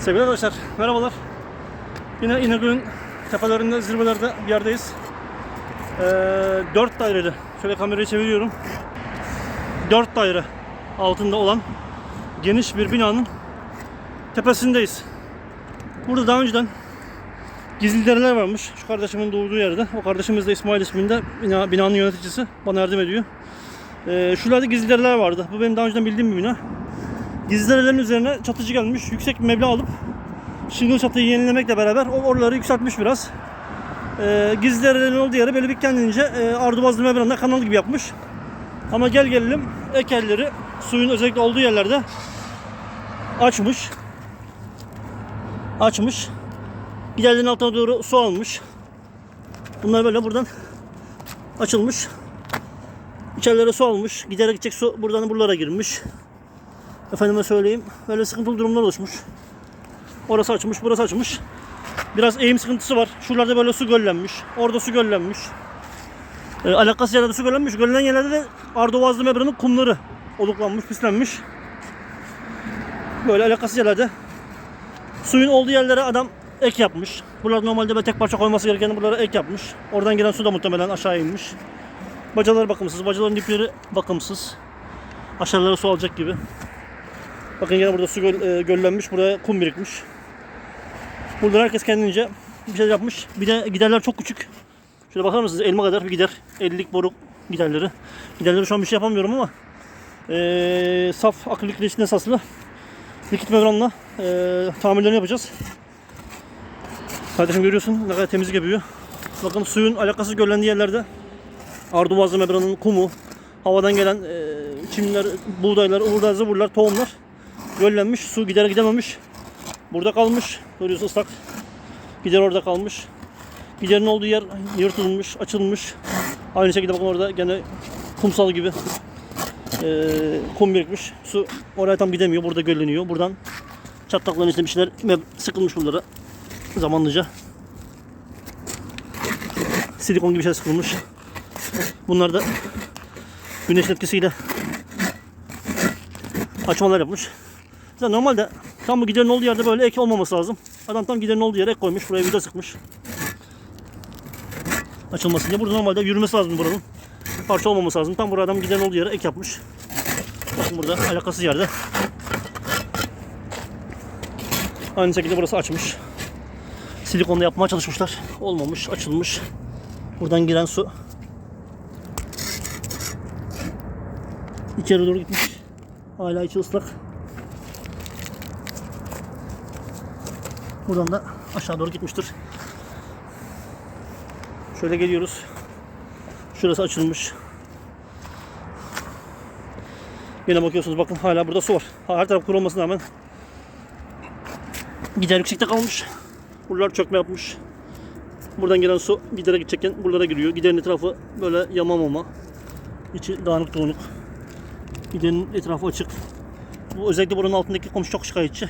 Sevgili arkadaşlar, merhabalar. Yine İnegöl'ün tepelerinde, zirvelerde bir yerdeyiz. Ee, 4 daireli, şöyle kamerayı çeviriyorum. 4 daire altında olan geniş bir binanın tepesindeyiz. Burada daha önceden gizli dereler varmış. Şu kardeşimin doğduğu yerde. O kardeşimiz de İsmail isminde bina, binanın yöneticisi. Bana yardım ediyor. Ee, şuralarda gizli dereler vardı. Bu benim daha önceden bildiğim bir bina. Gizlerelerin üzerine çatıcı gelmiş. Yüksek bir meblağ alıp şingıl çatıyı yenilemekle beraber o oraları yükseltmiş biraz. Ee, gizlerelerin olduğu yere böyle bir kendince e, ardubazlı membranla kanal gibi yapmış. Ama gel gelelim ekelleri suyun özellikle olduğu yerlerde açmış. Açmış. Giderlerin altına doğru su almış. Bunlar böyle buradan açılmış. İçerilere su almış. Gidere gidecek su buradan buralara girmiş. Efendime söyleyeyim. Böyle sıkıntılı durumlar oluşmuş. Orası açmış, burası açmış. Biraz eğim sıkıntısı var. Şuralarda böyle su göllenmiş. Orada su göllenmiş. E, alakasız yerlerde su göllenmiş. Göllenen yerlerde de Ardovazlı membranın kumları oluklanmış, pislenmiş. Böyle alakasız yerlerde suyun olduğu yerlere adam ek yapmış. Buralar normalde böyle tek parça koyması gereken buralara ek yapmış. Oradan gelen su da muhtemelen aşağı inmiş. Bacalar bakımsız, bacaların dipleri bakımsız. Aşağılara su alacak gibi. Bakın yine burada su göl, e, göllenmiş. Buraya kum birikmiş. Burada herkes kendince bir şey yapmış. Bir de giderler çok küçük. Şöyle bakar mısınız? Elma kadar bir gider. 50'lik boru giderleri. Giderleri şu an bir şey yapamıyorum ama e, saf akrilik reçin esaslı likit membranla e, tamirlerini yapacağız. Kardeşim görüyorsun ne kadar temizlik yapıyor. Bakın suyun alakasız göllendiği yerlerde Ardubazlı membranın kumu, havadan gelen e, çimler, buğdaylar, ıvırlar, zıvırlar, tohumlar göllenmiş. Su gidere gidememiş. Burada kalmış. Görüyorsun ıslak. Gider orada kalmış. Giderin olduğu yer yırtılmış, açılmış. Aynı şekilde bakın orada gene kumsal gibi e, kum birikmiş. Su oraya tam gidemiyor. Burada gölleniyor. Buradan çatlakların içinde bir şeyler sıkılmış bunlara zamanlıca. Silikon gibi şey sıkılmış. Bunlar da güneş etkisiyle açmalar yapmış. Zaten normalde tam bu giderin olduğu yerde böyle ek olmaması lazım. Adam tam giderin olduğu yere ek koymuş. Buraya vida sıkmış. Açılmasın diye. Burada normalde yürümesi lazım buranın. Parça olmaması lazım. Tam burada adam giderin olduğu yere ek yapmış. Bakın burada alakasız yerde. Aynı şekilde burası açmış. Silikonla yapmaya çalışmışlar. Olmamış, açılmış. Buradan giren su içeri doğru gitmiş. Hala içi ıslak. Buradan da aşağı doğru gitmiştir. Şöyle geliyoruz. Şurası açılmış. Yine bakıyorsunuz bakın hala burada su var. Her taraf kuru olmasına rağmen gider yüksekte kalmış. Buralar çökme yapmış. Buradan gelen su gidere gidecekken buralara giriyor. Giderin etrafı böyle yamamama. İçi dağınık dağınık. Giderin etrafı açık. Bu özellikle buranın altındaki komşu çok şikayetçi.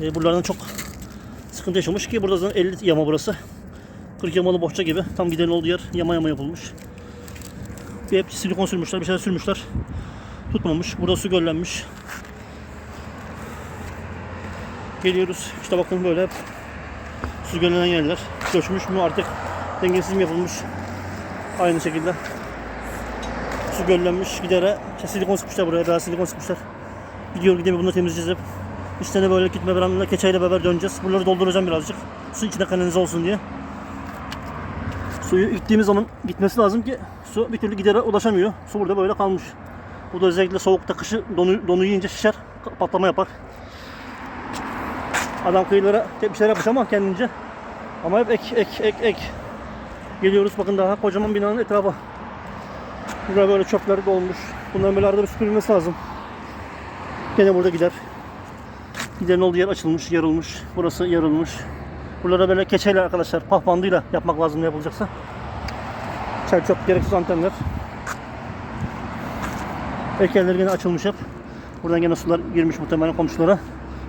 Ee, buralardan çok sıkıntı yaşamış ki burada zaten 50 yama burası. 40 yamalı bohça gibi. Tam giderin olduğu yer yama yama yapılmış. Bir hep silikon sürmüşler, bir şeyler sürmüşler. Tutmamış. Burada su göllenmiş. Geliyoruz. İşte bakın böyle hep su göllenen yerler. Göçmüş mü artık dengesiz mi yapılmış. Aynı şekilde. Su göllenmiş. Gidere işte silikon sıkmışlar buraya. Daha silikon sıkmışlar. Gidiyor gidemiyor bunları temizleyeceğiz hep. İşte de böyle gitme branla keçeyle beraber döneceğiz. Buraları dolduracağım birazcık. Su içine kanalize olsun diye. Suyu gittiğimiz zaman gitmesi lazım ki su bir türlü gidere ulaşamıyor. Su burada böyle kalmış. Bu da özellikle soğukta kışı donu, donu yiyince şişer, patlama yapar. Adam kıyılara bir şeyler yapmış ama kendince. Ama hep ek ek ek ek. Geliyoruz bakın daha kocaman binanın etrafı. Burada böyle çöpler dolmuş. Bunların böyle arada bir süpürülmesi lazım. Gene burada gider. Giderin olduğu yer açılmış, yarılmış. Burası yarılmış. Buralara böyle keçeyle arkadaşlar pah bandıyla yapmak lazım ne yapılacaksa. Çer çöp gereksiz antenler. Ekerler gene açılmış hep. Buradan gene sular girmiş muhtemelen komşulara.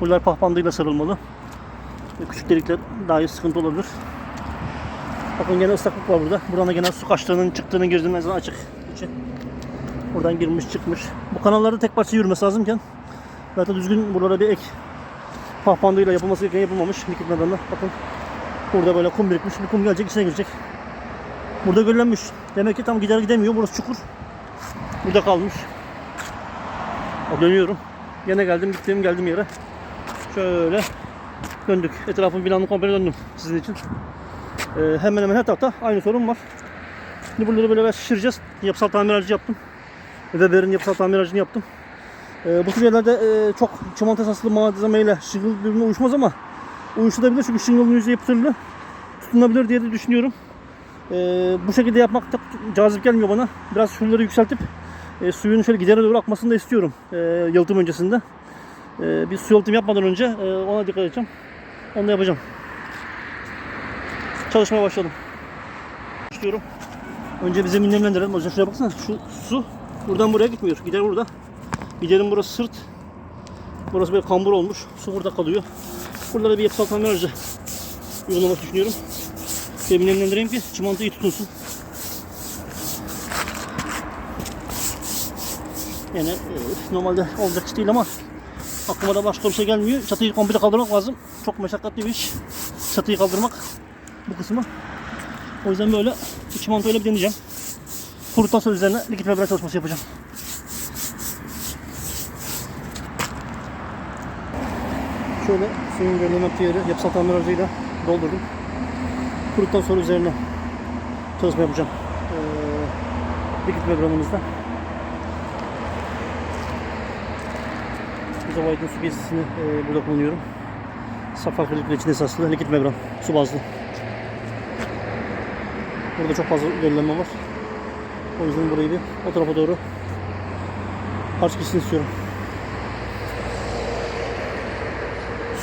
Buralar pah bandıyla sarılmalı. Küçük delikler daha iyi sıkıntı olabilir. Bakın gene ıslaklık var burada. Buradan da gene su kaçtığının, çıktığının, girdiğinin mezarı açık. İçi. Buradan girmiş, çıkmış. Bu kanallarda tek parça yürümesi lazımken zaten düzgün buralara bir ek pahpandıyla yapılması gereken yapılmamış. Likit mebranda. Bakın burada böyle kum birikmiş. Bu kum gelecek içine girecek. Burada göllenmiş. Demek ki tam gider gidemiyor. Burası çukur. Burada kalmış. Dönüyorum. Yine geldim gittiğim geldim yere. Şöyle döndük. Etrafın binanın komple döndüm sizin için. Ee, hemen hemen her tarafta aynı sorun var. Şimdi buraları böyle şişireceğiz. Yapısal tamiracı yaptım. Weber'in yapısal tamiracını yaptım. Ee, bu tür yerlerde e, çok çimento esaslı malzemeyle şıngıl birbirine uyuşmaz ama uyuşturabilir çünkü şıngılın yüzeyi pütürlü tutunabilir diye de düşünüyorum. Ee, bu şekilde yapmak da cazip gelmiyor bana. Biraz şuraları yükseltip e, suyun şöyle gidere doğru akmasını da istiyorum e, yalıtım öncesinde. E, bir su yalıtım yapmadan önce e, ona dikkat edeceğim. Onu da yapacağım. Çalışmaya başladım. Başlıyorum. Önce bir zemin nemlendirelim. Hocam şuraya baksana. Şu su buradan buraya gitmiyor. Gider burada. Giderin burası sırt. Burası böyle kambur olmuş. Su burada kalıyor. Burada da bir yapısal tamir aracı uygulamak düşünüyorum. Zemin nemlendireyim ki çimento iyi tutunsun. Yani e, normalde olacak iş değil ama aklıma da başka bir şey gelmiyor. Çatıyı komple kaldırmak lazım. Çok meşakkatli bir iş. Çatıyı kaldırmak bu kısmı. O yüzden böyle bir çimentoyla bir deneyeceğim. Kuruttan sonra üzerine likit membran çalışması yapacağım. Şöyle suyun görünen yaptığı yeri yapısal tamir aracıyla doldurdum. Kuruttan sonra üzerine çalışma yapacağım. Ee, likit membranımızda. Bize Aydın su gezisini e, burada kullanıyorum. Saf akrilik ve içinde esaslı likit membran, su bazlı. Burada çok fazla göllenme var. O yüzden burayı bir o tarafa doğru harç istiyorum.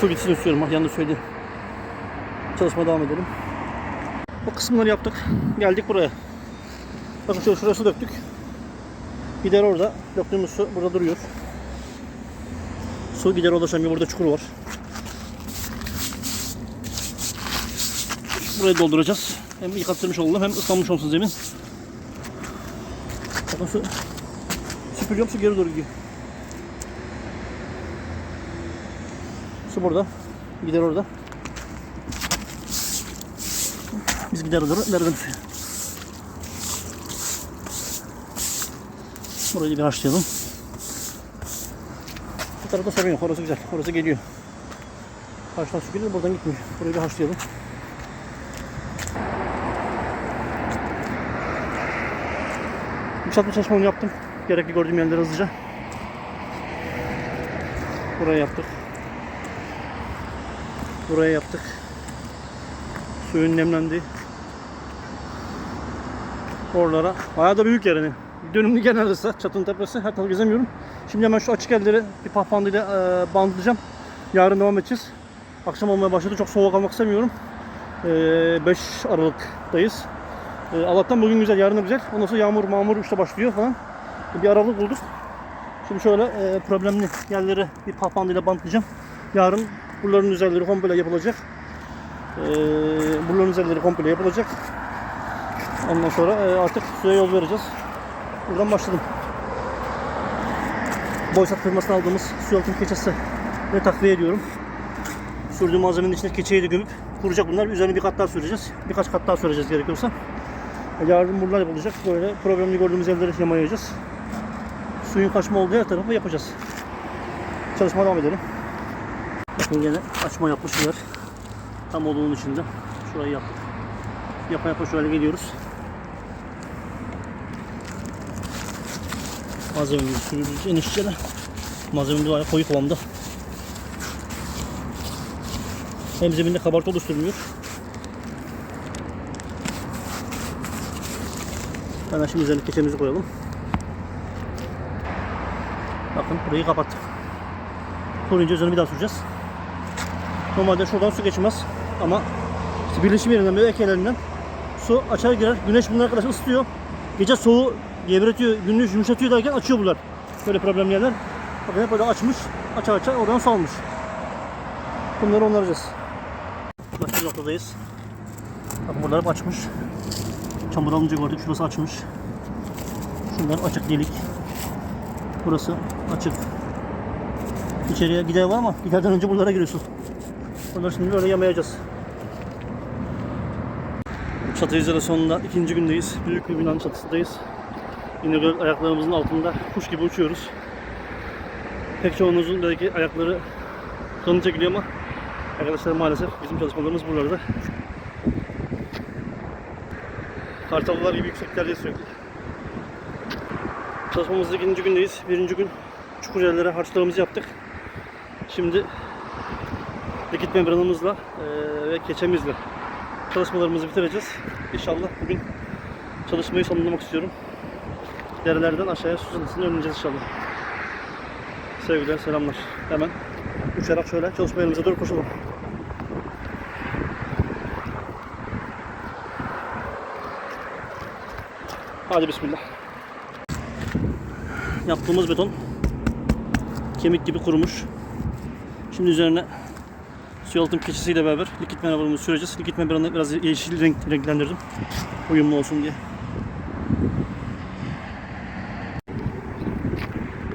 Su gitsin istiyorum. Bak yanında söyleyeyim. Çalışmaya devam edelim. O kısımları yaptık. Geldik buraya. Bakın şöyle şuraya su döktük. Gider orada. Döktüğümüz su burada duruyor. Su gider ulaşamıyor. Burada çukur var. Burayı dolduracağız. Hem yıkattırmış olalım hem ıslanmış olsun zemin. Bakın su süpürüyorum su geri doğru gidiyor. Su burada. Gider orada. Biz gider doğru ileriden. Burayı bir haşlayalım. Bu tarafta sorun yok. Orası güzel. Orası geliyor. Karşıdan su geliyor. Buradan gitmiyor. Burayı bir haşlayalım. Yükseltme çalışmamı yaptım. Gerekli gördüğüm yerleri hızlıca. Buraya yaptık. Buraya yaptık. Suyun nemlendi. Oralara. Bayağı da büyük yer hani. Dönümlü neredeyse. Çatının tepesi. Her tarafı gezemiyorum. Şimdi hemen şu açık yerleri bir pahpandıyla e, bandlayacağım. Yarın devam edeceğiz. Akşam olmaya başladı. Çok soğuk almak istemiyorum. E, 5 Aralık'tayız. E, Allah'tan bugün güzel, yarın güzel. Ondan sonra yağmur, mağmur işte başlıyor falan. Bir aralık bulduk. Şimdi şöyle e, problemli yerleri bir pahpandıyla bantlayacağım. Yarın buraların üzerleri komple yapılacak. E, buraların üzerleri komple yapılacak. Ondan sonra e, artık suya yol vereceğiz. Buradan başladım. Boysat firmasından aldığımız su yalıtım keçesi ve takviye ediyorum. Sürdüğüm malzemenin içine keçeyi de gömüp kuracak bunlar. Üzerine bir kat daha süreceğiz. Birkaç kat daha süreceğiz gerekiyorsa. Yarın buralar yapılacak. Böyle problemli gördüğümüz yerleri yamayacağız. Suyun kaçma olduğu her tarafı yapacağız. Çalışmaya devam edelim. Bakın yine açma yapmışlar. Tam olduğunun içinde. Şurayı yaptık. Yapa yapa şöyle geliyoruz. Malzememizi sürüyoruz enişçede. Malzememiz bayağı koyu kıvamda. Hem zeminde kabartı oluşturmuyor. Hemen şimdi üzerine keçemizi koyalım. Bakın burayı kapattık. Kuruyunca üzerine bir daha süreceğiz. Normalde şuradan su geçmez ama işte birleşim yerinden ve ekelerinden su açar girer. Güneş bunları arkadaşlar ısıtıyor. Gece soğuğu gebertiyor, gündüz yumuşatıyor derken açıyor bunlar. Böyle problemli yerler. Bakın hep böyle açmış, aça aça oradan su almış. Bunları onaracağız. Başka bir noktadayız. Bakın buralar hep açmış. Çamur alınca gördük. Şurası açmış. Şunlar açık delik. Burası açık. İçeriye gider var ama giderden önce buralara giriyorsun. Onları şimdi böyle yamayacağız. Çatı izleri sonunda ikinci gündeyiz. Büyük bir binanın çatısındayız. İnegöl ayaklarımızın altında kuş gibi uçuyoruz. Pek çoğunuzun belki ayakları kanı çekiliyor ama arkadaşlar maalesef bizim çalışmalarımız buralarda. Kartallar gibi yükseklerde sürekli. Çalışmamızın ikinci gündeyiz. Birinci gün çukur yerlere harçlarımızı yaptık. Şimdi likit membranımızla eee, ve keçemizle çalışmalarımızı bitireceğiz. İnşallah bugün çalışmayı sonlamak istiyorum. Derelerden aşağıya su sınırsını önleyeceğiz inşallah. Sevgiler, selamlar. Hemen uçarak şöyle çalışma yerimize doğru koşalım. Hadi bismillah. Yaptığımız beton kemik gibi kurumuş. Şimdi üzerine yalıtım keçisiyle beraber likit membranımızı süreceğiz. Likit membranını biraz yeşil renk renklendirdim. Uyumlu olsun diye.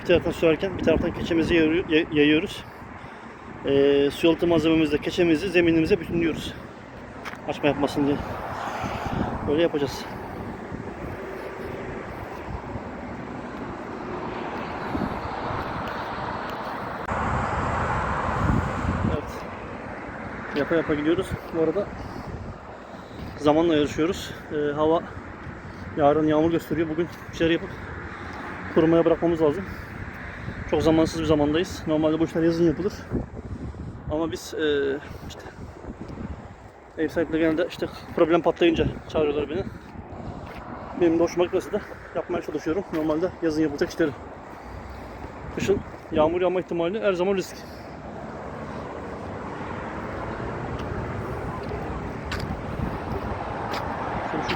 Bir taraftan sürerken bir taraftan keçemizi yayıyor- yay- yayıyoruz. Ee, su yalıtım malzememizle keçemizi zeminimize bütünlüyoruz. Açma yapmasın diye. Böyle yapacağız. Evet. Yapa yapa gidiyoruz. Bu arada zamanla yarışıyoruz. Ee, hava yarın yağmur gösteriyor. Bugün bir yapıp kurumaya bırakmamız lazım. Çok zamansız bir zamandayız. Normalde bu işler yazın yapılır. Ama biz eee, işte ev sahipleri genelde işte problem patlayınca çağırıyorlar beni. Benim de hoşuma gitmese de yapmaya çalışıyorum. Normalde yazın yapılacak işleri. Kışın yağmur yağma ihtimali her zaman risk.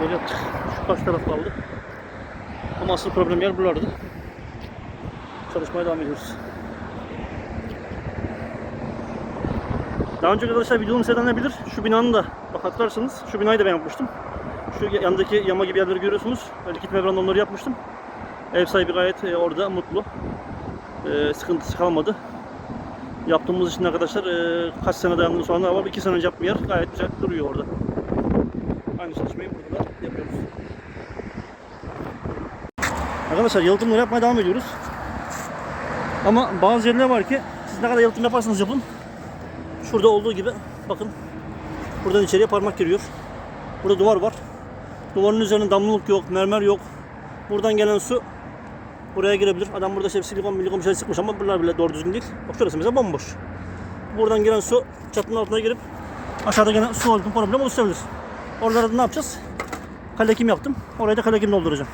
Yaptık. Şu karşı taraf kaldı. Ama asıl problem yer buralarda. Çalışmaya devam ediyoruz. Daha önce arkadaşlar videomu seyredenler. Şu binanın da bak hatırlarsanız şu binayı da ben yapmıştım. Şu yandaki yama gibi yerleri görüyorsunuz. Likit membranla onları yapmıştım. Ev sahibi gayet e, orada mutlu. E, sıkıntısı kalmadı. Yaptığımız için arkadaşlar e, kaç sene dayandığını sonra var. 2 sene önce yaptığım yer gayet güzel duruyor orada. Aynı çalışmayı burada da yapıyoruz. Arkadaşlar yalıtımları yapmaya devam ediyoruz. Ama bazı yerler var ki siz ne kadar yalıtım yaparsanız yapın. Şurada olduğu gibi bakın. Buradan içeriye parmak giriyor. Burada duvar var. Duvarın üzerinde damlalık yok, mermer yok. Buradan gelen su buraya girebilir. Adam burada şey silikon milikon bir şey sıkmış ama bunlar bile doğru düzgün değil. Bak şurası mesela bomboş. Buradan giren su çatının altına girip aşağıda gelen su altın problem oluşturabilir. Oralarda ne yapacağız? Kalekim yaptım. Oraya da kalekim dolduracağım.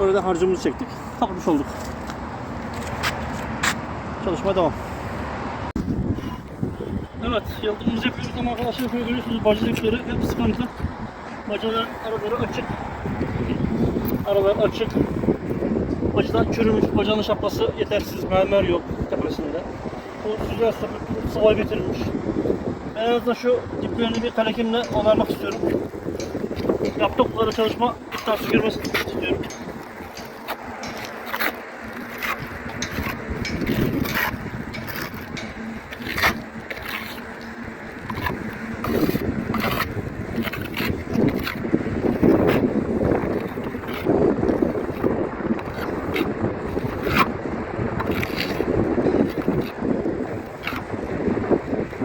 Böyle de harcımızı çektik. Kapatmış olduk. Çalışmaya devam. Evet, yalıtımımızı yapıyoruz ama arkadaşlar görüyorsunuz bacalıkları hep sıkıntı. Bacaların araları açık. Aralar açık. Bacadan çürümüş, bacanın şapkası yetersiz, mermer yok tepesinde. Bu süzgeç sapı sıvay bitirilmiş. En azından şu diplerini bir kalekimle onarmak istiyorum. Yaptıkları çalışma iddiası girmesini istiyorum.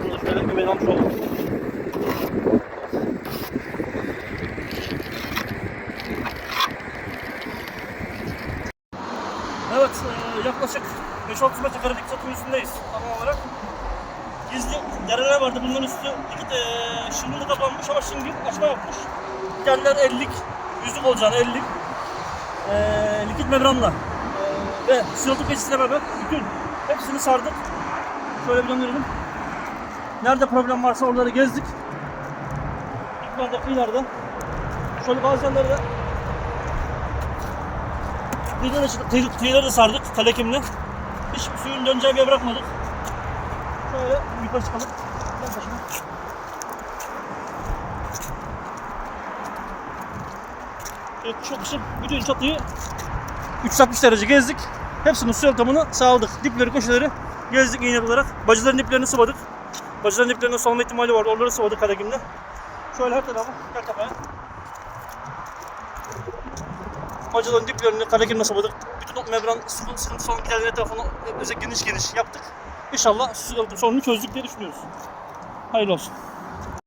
Bunu şöyle güven almış oldum. Evet, e, yaklaşık 5-6 metrekarelik çatının üstündeyiz tam olarak. Gizli dereler vardı, bunların üstü iki e, şimdilik kapanmış ama şimdi açma yapmış. Yerler 50'lik, yüzlük olacağını 50'lik. E, likit membranla ve sıvı keçisiyle beraber bütün hepsini sardık. Şöyle bir döndürelim. Nerede problem varsa oraları gezdik. Yukarıda kıyılarda. Şöyle bazı yerlerde kıyıları, kıy, kıyıları da sardık kalekimle. Hiç suyun döneceği bir yer bırakmadık. Şöyle yukarı çıkalım. Gel başına. Evet, çok kışın bütün çatıyı 360 derece gezdik. Hepsinin su yalıtımını sağladık. Dipleri, köşeleri Gezdik iğne olarak. Bacıların iplerini sıvadık. Bacıların iplerinin solma ihtimali vardı. Onları sıvadık karakimle. Şöyle her tarafı gel kafaya. Bacıların diplerini karakimle sıvadık. Bütün o membran sıkıntı sıkıntı son giderlerin etrafını geniş geniş yaptık. İnşallah sıkıntı sorunu çözdük diye düşünüyoruz. Hayırlı olsun.